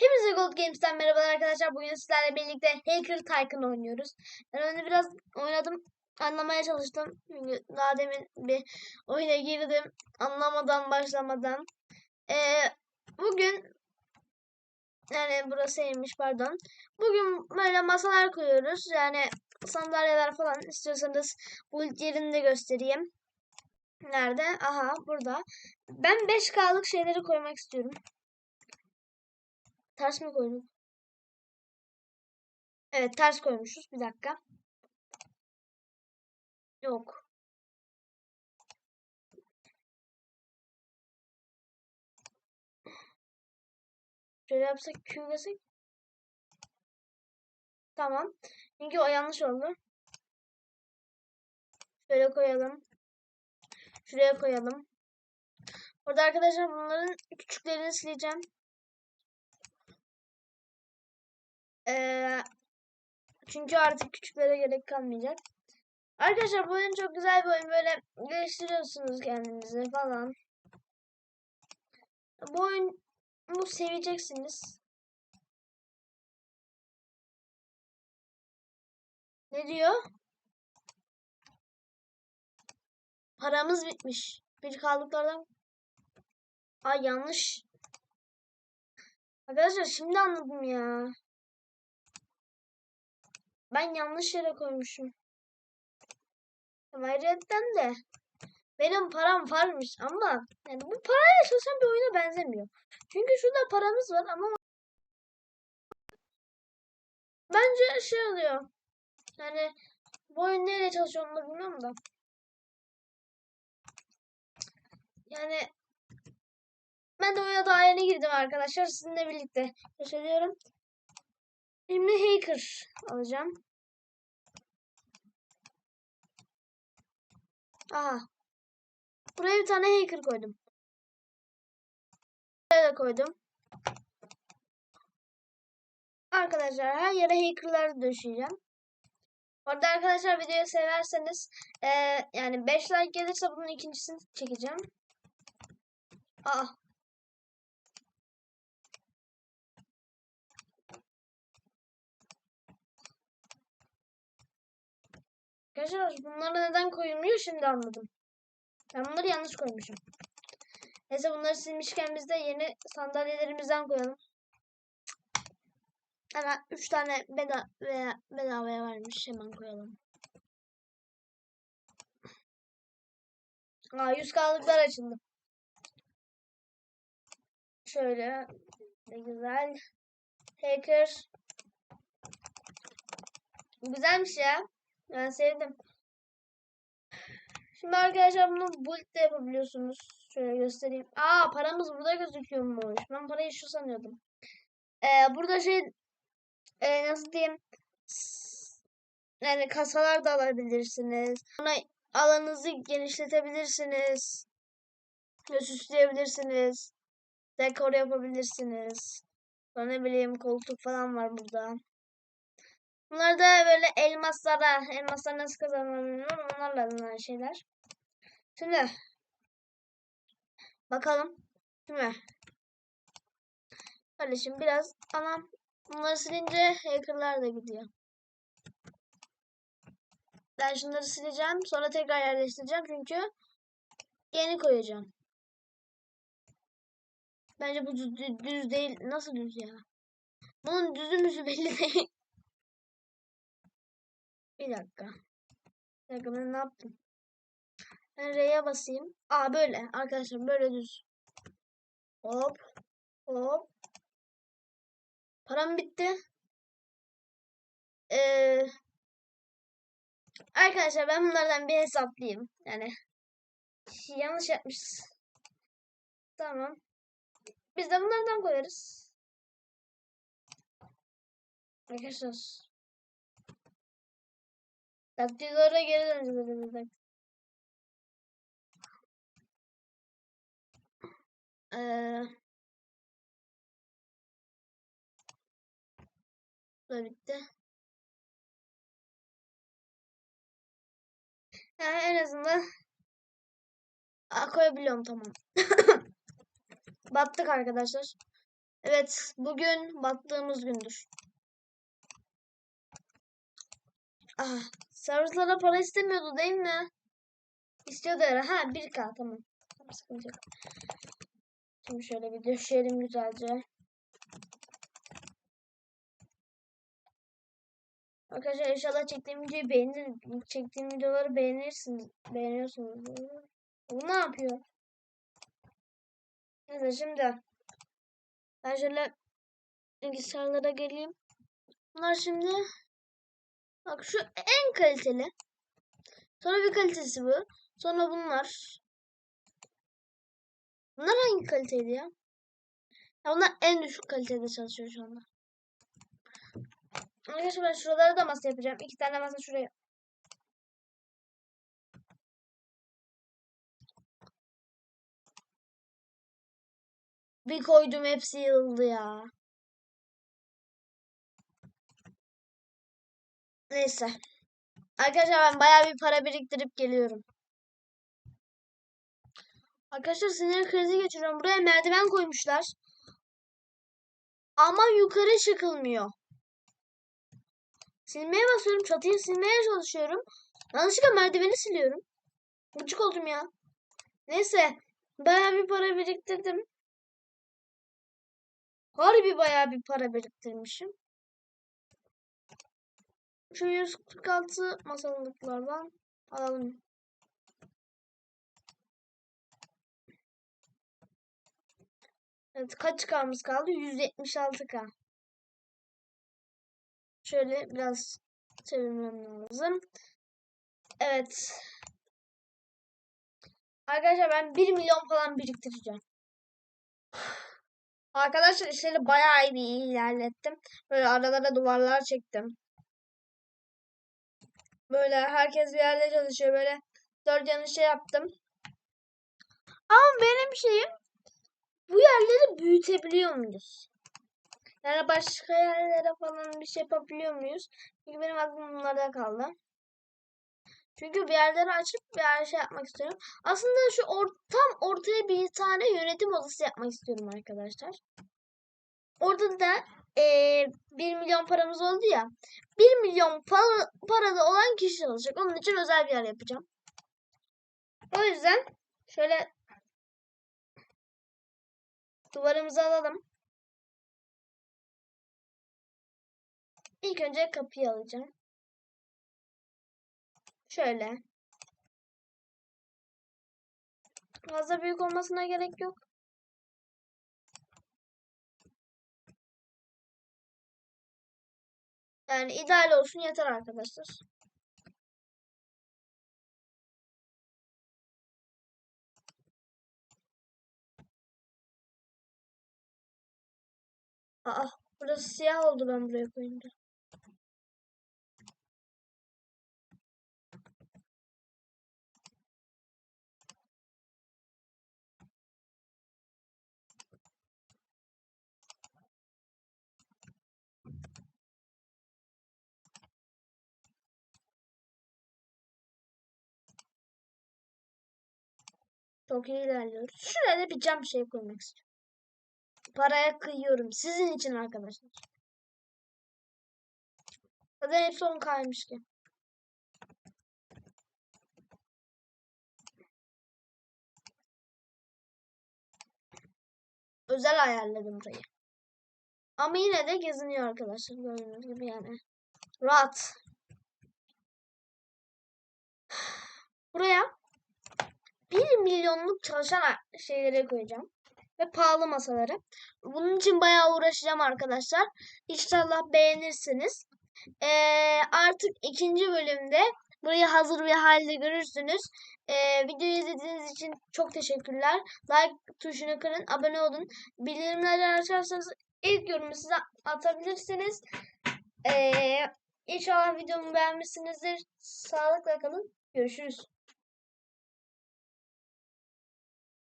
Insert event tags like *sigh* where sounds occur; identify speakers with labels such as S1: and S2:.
S1: Hepinize Gold Games'ten merhabalar arkadaşlar. Bugün sizlerle birlikte Hacker Tycoon oynuyoruz. Ben onu biraz oynadım. Anlamaya çalıştım. Çünkü daha demin bir oyuna girdim. Anlamadan başlamadan. Ee, bugün yani burasıymış pardon. Bugün böyle masalar koyuyoruz. Yani sandalyeler falan istiyorsanız bu yerini de göstereyim. Nerede? Aha burada. Ben 5K'lık şeyleri koymak istiyorum. Ters mi koyduk? Evet ters koymuşuz. Bir dakika. Yok. Şöyle yapsak Q desek. Tamam. Çünkü o yanlış oldu. Şöyle koyalım. Şuraya koyalım. Burada arkadaşlar bunların küçüklerini sileceğim. Çünkü artık küçüklere gerek kalmayacak. Arkadaşlar bu oyun çok güzel bir oyun. Böyle geliştiriyorsunuz kendinizi falan. Bu oyun bu seveceksiniz. Ne diyor? Paramız bitmiş. Bir kaldıklardan. Ay yanlış. Arkadaşlar şimdi anladım ya. Ben yanlış yere koymuşum. Hayretten de benim param varmış ama yani bu parayla çalışan bir oyuna benzemiyor. Çünkü şurada paramız var ama bence şey oluyor. Yani bu oyun neyle çalışıyor onu bilmiyorum da. Yani ben de oyuna daha yeni girdim arkadaşlar. Sizinle birlikte yaşıyorum. Şimdi hacker alacağım. Aha. Buraya bir tane hacker koydum. Buraya da koydum. Arkadaşlar her yere hackerları döşeyeceğim. Orada arkadaşlar videoyu severseniz e, yani 5 like gelirse bunun ikincisini çekeceğim. Aa. Arkadaşlar bunları neden koyulmuyor şimdi anladım. Ben bunları yanlış koymuşum. Neyse bunları silmişken biz de yeni sandalyelerimizden koyalım. Hemen 3 tane beda veya bedavaya vermiş. Hemen koyalım. Aa 100 kalıklar açıldı. Şöyle. Ne güzel. Hacker. Güzelmiş ya. Ben sevdim. Şimdi arkadaşlar bunu build de yapabiliyorsunuz. Şöyle göstereyim. Aa paramız burada gözüküyormuş. Ben parayı şu sanıyordum. Ee, burada şey e, nasıl diyeyim yani kasalar da alabilirsiniz. Sonra alanınızı genişletebilirsiniz. Ve süsleyebilirsiniz. Dekor yapabilirsiniz. Sonra ne bileyim koltuk falan var burada. Bunlar da böyle elmaslara, elmaslar nasıl kazanılır onlarla alınan şeyler. Şimdi bakalım. Şimdi kardeşim biraz anam bunları silince hackerlar da gidiyor. Ben şunları sileceğim. Sonra tekrar yerleştireceğim. Çünkü yeni koyacağım. Bence bu düz, düz değil. Nasıl düz ya? Bunun düzü müzü belli değil. Bir dakika. Bir dakika ben ne yaptım? Ben R'ye basayım. Aa böyle arkadaşlar böyle düz. Hop. Hop. Param bitti. Ee, arkadaşlar ben bunlardan bir hesaplayayım. Yani yanlış yapmışız. Tamam. Biz de bunlardan koyarız. Arkadaşlar Daktilolara geri döneceğiz. Ee, bu da bitti. Yani en azından Aa, koyabiliyorum tamam. *laughs* Battık arkadaşlar. Evet, bugün battığımız gündür. Ah, servislara para istemiyordu değil mi? İstiyordu herhalde. Ha 1K tamam. Tamam, Sıkıntı yok. Şimdi şöyle bir döşeyelim güzelce. Arkadaşlar inşallah çektiğim videoyu beğenir, çektiğim videoları beğenirsiniz, beğeniyorsunuz. Bu ne yapıyor? Neyse şimdi ben şöyle bilgisayarlara geleyim. Bunlar şimdi bak şu en kaliteli. Sonra bir kalitesi bu. Sonra bunlar. Bunlar hangi kaliteydi ya? ya bunlar en düşük kalitede çalışıyor şu anda. Arkadaşlar ben şuralara da masa yapacağım. İki tane masa şuraya. Bir koydum hepsi yıldı ya. Neyse. Arkadaşlar ben bayağı bir para biriktirip geliyorum. Arkadaşlar sinir krizi geçiriyorum. Buraya merdiven koymuşlar. Ama yukarı çıkılmıyor. Silmeye basıyorum. Çatıyı silmeye çalışıyorum. Yanlışlıkla merdiveni siliyorum. Gıcık oldum ya. Neyse. Bayağı bir para biriktirdim. Harbi bayağı bir para biriktirmişim. Şu 146 masalıklardan alalım. Evet kaç K'mız kaldı? 176K. Şöyle biraz çevirmem lazım. Evet. Arkadaşlar ben 1 milyon falan biriktireceğim. Arkadaşlar işleri bayağı iyi ilerlettim. Böyle aralara duvarlar çektim. Böyle herkes bir yerde çalışıyor. Böyle dört yanı şey yaptım. Ama benim şeyim bu yerleri büyütebiliyor muyuz? Yani başka yerlere falan bir şey yapabiliyor muyuz? Çünkü benim aklım bunlarda kaldı. Çünkü bir yerleri açıp bir yer şey yapmak istiyorum. Aslında şu or tam ortaya bir tane yönetim odası yapmak istiyorum arkadaşlar. Orada da e, 1 milyon paramız oldu ya. 1 milyon para, parada olan kişi olacak. Onun için özel bir yer yapacağım. O yüzden şöyle duvarımızı alalım. İlk önce kapıyı alacağım. Şöyle. Fazla büyük olmasına gerek yok. Yani ideal olsun yeter arkadaşlar. Aa, burası siyah oldu ben buraya koyunca. Çok iyi ilerliyoruz. Şuraya da bir cam şey koymak istiyorum. Paraya kıyıyorum. Sizin için arkadaşlar. Zaten hepsi 10 kaymış ki. Özel ayarladım burayı. Ama yine de geziniyor arkadaşlar. Gördüğünüz gibi yani. Rahat. *sighs* Buraya 1 milyonluk çalışan şeylere koyacağım. Ve pahalı masaları. Bunun için bayağı uğraşacağım arkadaşlar. İnşallah beğenirsiniz. Ee, artık ikinci bölümde burayı hazır bir halde görürsünüz. Ee, videoyu izlediğiniz için çok teşekkürler. Like tuşunu kırın, abone olun. Bildirimleri açarsanız ilk yorumu size atabilirsiniz. Ee, inşallah videomu beğenmişsinizdir. Sağlıkla kalın. Görüşürüz.